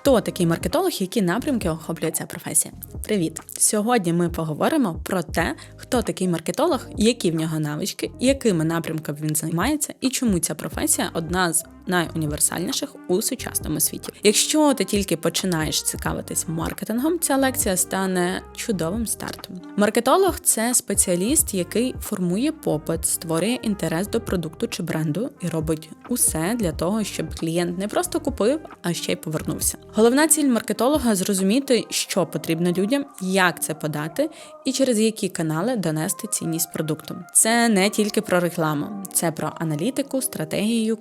Хто такий маркетолог, які напрямки охоплює ця професія? Привіт! Сьогодні ми поговоримо про те, хто такий маркетолог, які в нього навички, якими напрямками він займається, і чому ця професія одна з найуніверсальніших у сучасному світі. Якщо ти тільки починаєш цікавитись маркетингом, ця лекція стане чудовим стартом. Маркетолог це спеціаліст, який формує попит, створює інтерес до продукту чи бренду і робить усе для того, щоб клієнт не просто купив, а ще й повернувся. Головна ціль маркетолога зрозуміти, що потрібно людям, як це подати, і через які канали донести цінність продукту. Це не тільки про рекламу, це про аналітику, стратегію,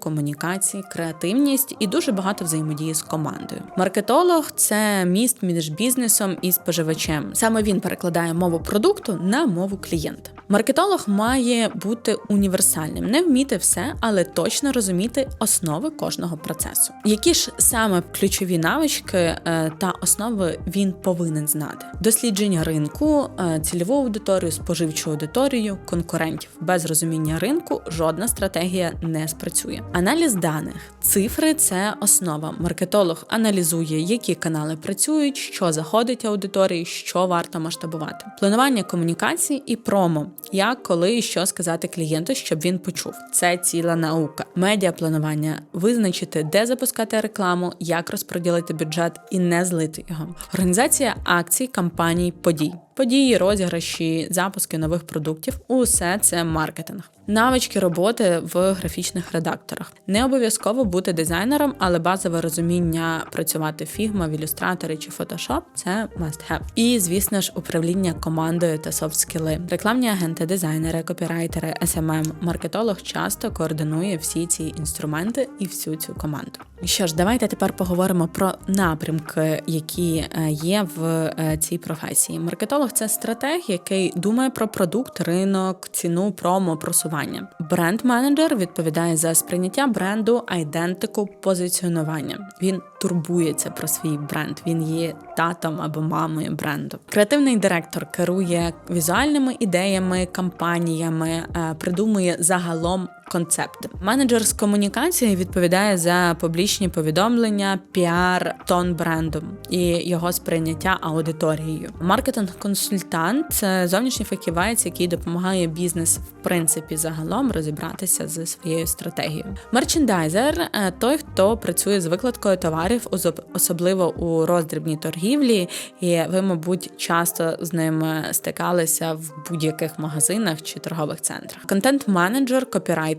комунікації, креативність і дуже багато взаємодії з командою. Маркетолог це міст між бізнесом і споживачем. Саме він перекладає мову продукту на мову клієнта. Маркетолог має бути універсальним, не вміти все, але точно розуміти основи кожного процесу. Які ж саме ключові навички е, та основи він повинен знати: дослідження ринку, е, цільову аудиторію, споживчу аудиторію, конкурентів. Без розуміння ринку жодна стратегія не спрацює. Аналіз даних, цифри це основа. Маркетолог аналізує, які канали працюють, що заходить аудиторії, що варто масштабувати. Планування комунікації і промо як, коли і що сказати клієнту, щоб він почув. Це ціла наука. Медіапланування визначити, де запускати рекламу, як розподілити бюджет і не злити його. Організація акцій, кампаній, подій. Події, розіграші, запуски нових продуктів усе це маркетинг. Навички роботи в графічних редакторах. Не обов'язково бути дизайнером, але базове розуміння працювати фігма, в ілюстраторі чи фотошоп це must have. І, звісно ж, управління командою та софт-скіли. Рекламні агенти, дизайнери, копірайтери, SMM, маркетолог часто координує всі ці інструменти і всю цю команду. Що ж, давайте тепер поговоримо про напрямки, які е, є в е, цій професії. Маркетолог це стратег, який думає про продукт, ринок, ціну, промо, просування. Бренд-менеджер відповідає за сприйняття бренду, айдентику, позиціонування. Він турбується про свій бренд. Він є татом або мамою бренду. Креативний директор керує візуальними ідеями, кампаніями, е, придумує загалом концепти. Менеджер з комунікації відповідає за публічні повідомлення, піар, тон бренду і його сприйняття аудиторією. Маркетинг-консультант це зовнішній фахівець, який допомагає бізнес в принципі загалом розібратися з своєю стратегією. Мерчендайзер е, той, хто працює з викладкою товарів, особливо у роздрібній торгівлі, і ви, мабуть, часто з ним стикалися в будь-яких магазинах чи торгових центрах. Контент-менеджер,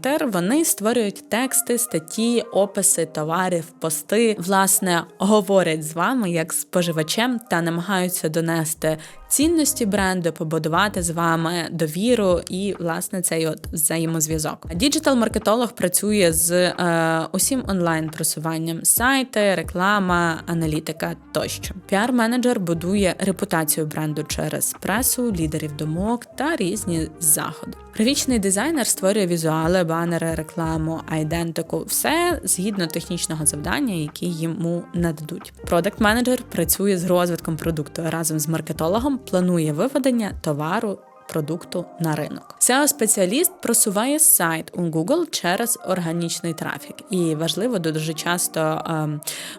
копірайтер вони створюють тексти, статті, описи товарів, пости, власне, говорять з вами як споживачем та намагаються донести цінності бренду, побудувати з вами довіру і власне цей от взаємозв'язок. Діджитал-маркетолог працює з е, усім онлайн-просуванням сайти, реклама, аналітика тощо. Піар-менеджер будує репутацію бренду через пресу, лідерів думок та різні заходи. Графічний дизайнер створює візуали, банери, рекламу, айдентику, все згідно технічного завдання, які йому нададуть. Продакт-менеджер працює з розвитком продукту разом з маркетологом планує виведення товару. Продукту на ринок. seo спеціаліст просуває сайт у Google через органічний трафік, і важливо дуже часто е,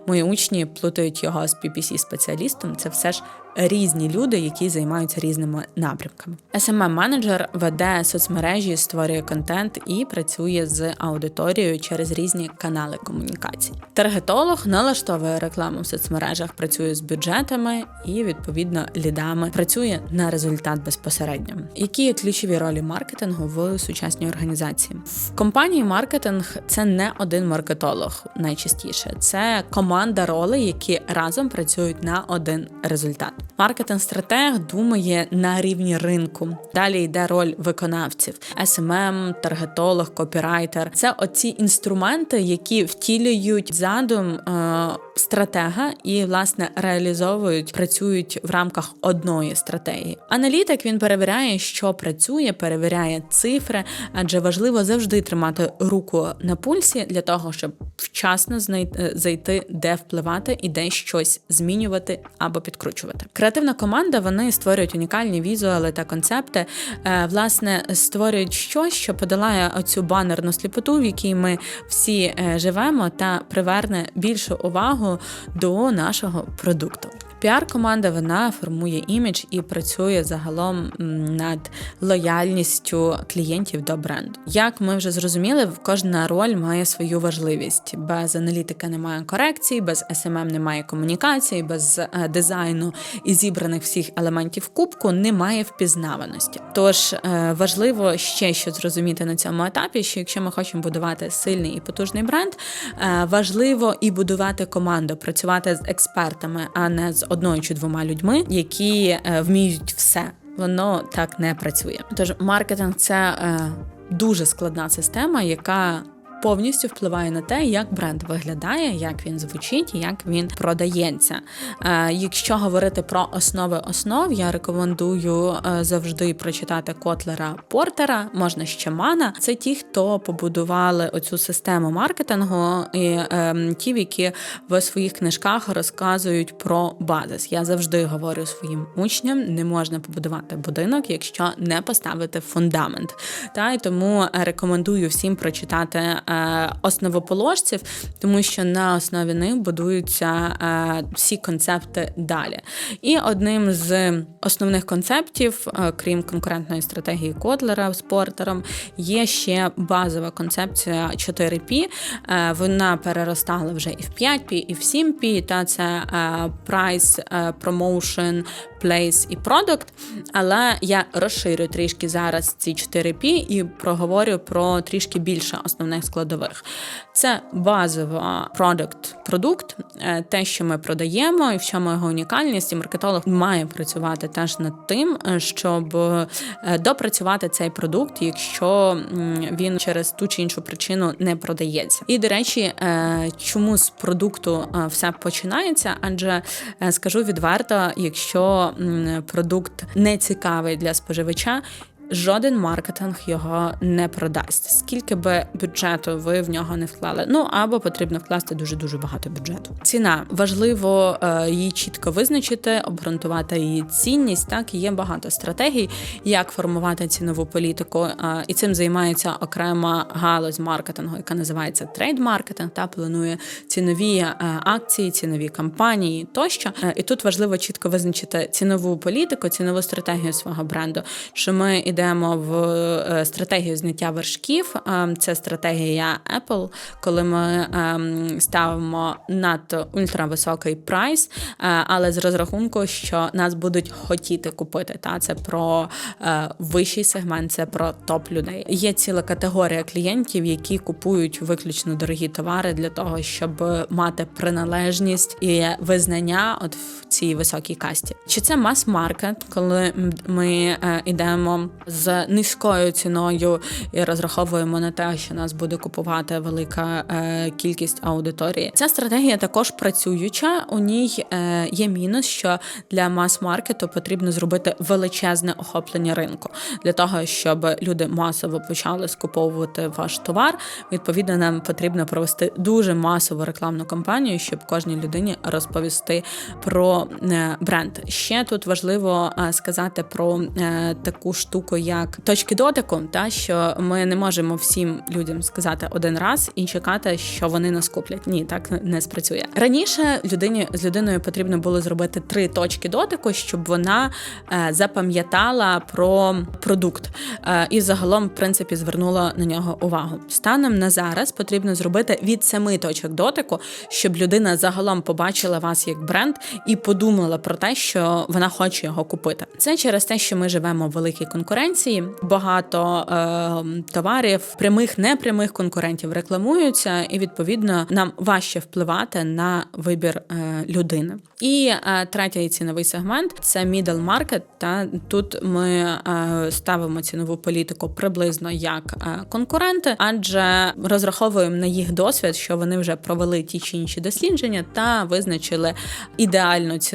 мої учні плутають його з ppc спеціалістом Це все ж різні люди, які займаються різними напрямками. smm менеджер веде соцмережі, створює контент і працює з аудиторією через різні канали комунікації. Таргетолог налаштовує рекламу в соцмережах, працює з бюджетами і відповідно лідами, працює на результат безпосередньо. Які є ключові ролі маркетингу в сучасній організації? В компанії маркетинг це не один маркетолог найчастіше, це команда ролей, які разом працюють на один результат. Маркетинг-стратег думає на рівні ринку. Далі йде роль виконавців: SMM, таргетолог, копірайтер. Це оці інструменти, які втілюють задум е, стратега і власне реалізовують, працюють в рамках одної стратегії. Аналітик він перевіряє знає, що працює, перевіряє цифри, адже важливо завжди тримати руку на пульсі для того, щоб вчасно знайти зайти, де впливати і де щось змінювати або підкручувати. Креативна команда вони створюють унікальні візуали та концепти. Е, власне, створюють щось, що подолає оцю банерну сліпоту, в якій ми всі е, живемо, та приверне більшу увагу до нашого продукту. Піар-команда вона формує імідж і працює загалом над лояльністю клієнтів до бренду. Як ми вже зрозуміли, кожна роль має свою важливість. Без аналітики немає корекції, без SMM немає комунікації, без е, дизайну і зібраних всіх елементів кубку немає впізнаваності. Тож е, важливо ще що зрозуміти на цьому етапі, що якщо ми хочемо будувати сильний і потужний бренд, е, важливо і будувати команду, працювати з експертами, а не з одною чи двома людьми, які е, вміють все. Воно так не працює. Тож маркетинг це е, дуже складна система, яка повністю впливає на те, як бренд виглядає, як він звучить, як він продається. Е, якщо говорити про основи основ, я рекомендую е, завжди прочитати Котлера Портера, можна ще Мана. Це ті, хто побудували оцю систему маркетингу, і е, ті, які в своїх книжках розказують про базис. Я завжди говорю своїм учням: не можна побудувати будинок, якщо не поставити фундамент. Та й тому рекомендую всім прочитати. Е, основоположців, тому що на основі них будуються е, всі концепти далі. І одним з основних концептів, е, крім конкурентної стратегії Котлера з портером, є ще базова концепція 4P. Вона переростала вже і в 5P, і в 7P, та це Price, Promotion, Place і Product. Але я розширю трішки зараз ці 4P і проговорю про трішки більше основних складових. Це базова продукт, продукт, е, те, що ми продаємо, і в чому його унікальність, і маркетолог має працювати теж над тим, е, щоб е, допрацювати цей продукт, якщо він через ту чи іншу причину не продається. І до речі, чому з продукту все починається? Адже скажу відверто, якщо продукт не цікавий для споживача, жоден маркетинг його не продасть. Скільки би бюджету ви в нього не вклали. Ну або потрібно вкласти дуже дуже багато бюджету. Ціна важливо е, її чітко визначити, обґрунтувати її цінність. Так є багато стратегій, як формувати цінову політику, е, і цим займається окрема галузь маркетингу, яка називається трейд-маркетинг, та планує цінові е, акції, цінові кампанії тощо. І тут важливо чітко визначити цінову політику, цінову стратегію свого бренду. Що ми ідемо йдемо в е, стратегію зняття вершків. Е, це стратегія Apple, коли ми е, ставимо надто ультрависокий прайс, але з розрахунку, що нас будуть хотіти купити. Та це про вищий сегмент, це про топ людей. Є ціла категорія клієнтів, які купують виключно дорогі товари для того, щоб мати приналежність і визнання от в цій високій касті. Чи це мас-маркет, коли ми йдемо з низькою ціною і розраховуємо на те, що нас буде купувати велика е, кількість аудиторії. Ця стратегія також працююча. У ній е, є мінус, що для мас-маркету потрібно зробити величезне охоплення ринку для того, щоб люди масово почали скуповувати ваш товар. Відповідно, нам потрібно провести дуже масову рекламну кампанію, щоб кожній людині розповісти про е, бренд. Ще тут важливо сказати про таку штуку як точки дотику, та що ми не можемо всім людям сказати один раз і чекати, що вони нас куплять. Ні, так не спрацює. Раніше людині з людиною потрібно було зробити три точки дотику, щоб вона е, запам'ятала про продукт е, і загалом, в принципі, звернула на нього увагу. Станом на зараз потрібно зробити від семи точок дотику, щоб людина загалом побачила вас як бренд і подумала про те, що вона хоче його купити. Це через те, що ми живемо в великій конкуренції, багато е, товарів, прямих непрямих конкурентів рекламуються, і відповідно нам важче впливати на вибір е, людини. І е, третій ціновий сегмент це middle market, Та тут ми е, ставимо цінову політику приблизно як е, конкуренти, адже розраховуємо на їх досвід, що вони вже провели ті чи інші дослідження та визначили ідеальну ціну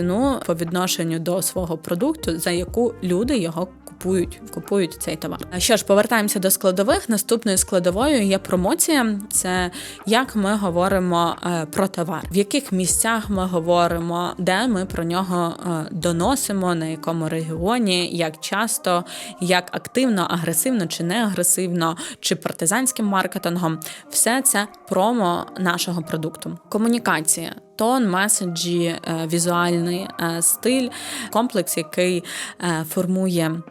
по відношенню до свого продукту, за яку люди його купують, купують цей товар. Що ж, повертаємося до складових. Наступною складовою є промоція. Це як ми говоримо е, про товар, в яких місцях ми говоримо, де ми про нього е, доносимо, на якому регіоні, як часто, як активно, агресивно чи не агресивно, чи партизанським маркетингом. Все це промо нашого продукту. Комунікація. Тон, меседжі, е, візуальний е, стиль, комплекс, який е, формує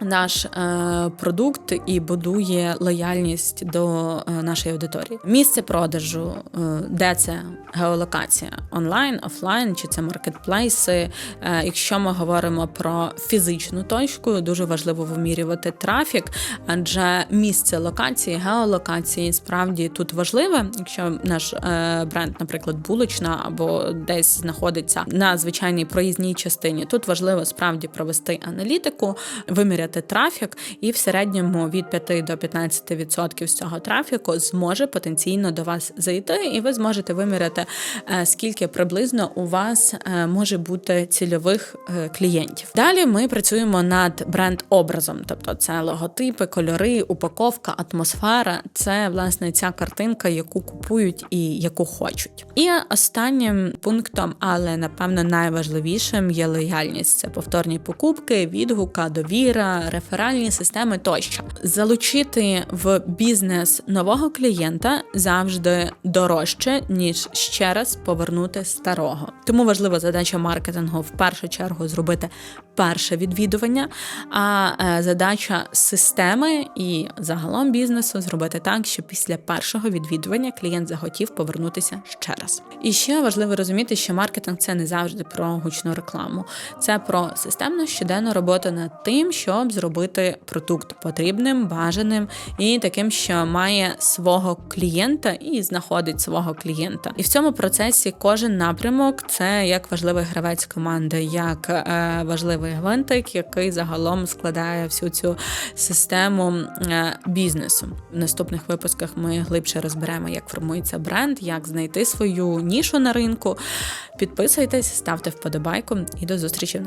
наш е, продукт і будує лояльність до е, нашої аудиторії. Місце продажу, е, де це геолокація онлайн, офлайн, чи це маркетплейси. Е, якщо ми говоримо про фізичну точку, дуже важливо вимірювати трафік, адже місце локації, геолокації справді тут важливе. Якщо наш е, бренд, наприклад, булочна або десь знаходиться на звичайній проїзній частині, тут важливо справді провести аналітику, виміряти трафік, і в середньому від 5 до 15% з цього трафіку зможе потенційно до вас зайти, і ви зможете виміряти, е, скільки приблизно у вас е, може бути цільових е, клієнтів. Далі ми працюємо над бренд-образом, тобто це логотипи, кольори, упаковка, атмосфера. Це власне ця картинка, яку купують і яку хочуть. І останнім пунктом, але напевно найважливішим, є лояльність. Це повторні покупки, відгука, довіра, реферальні системи тощо. Залучити в бізнес нового клієнта завжди дорожче, ніж ще раз повернути старого. Тому важлива задача маркетингу в першу чергу зробити перше відвідування, а е, задача системи і загалом бізнесу зробити так, щоб після першого відвідування клієнт захотів повернутися ще раз. І ще важливо розуміти, що маркетинг це не завжди про гучну рекламу, це про системну щоденну роботу над тим, щоб зробити продукт потрібним, бажаним і таким, що має свого клієнта і знаходить свого клієнта. І в цьому процесі кожен напрямок це як важливий гравець команди, як е, важливий гвинтик, який загалом складає всю цю систему е, бізнесу. В наступних випусках ми глибше розберемо, як формується бренд, як знайти свою нішу на ринку. Підписуйтесь, ставте вподобайку і до зустрічі в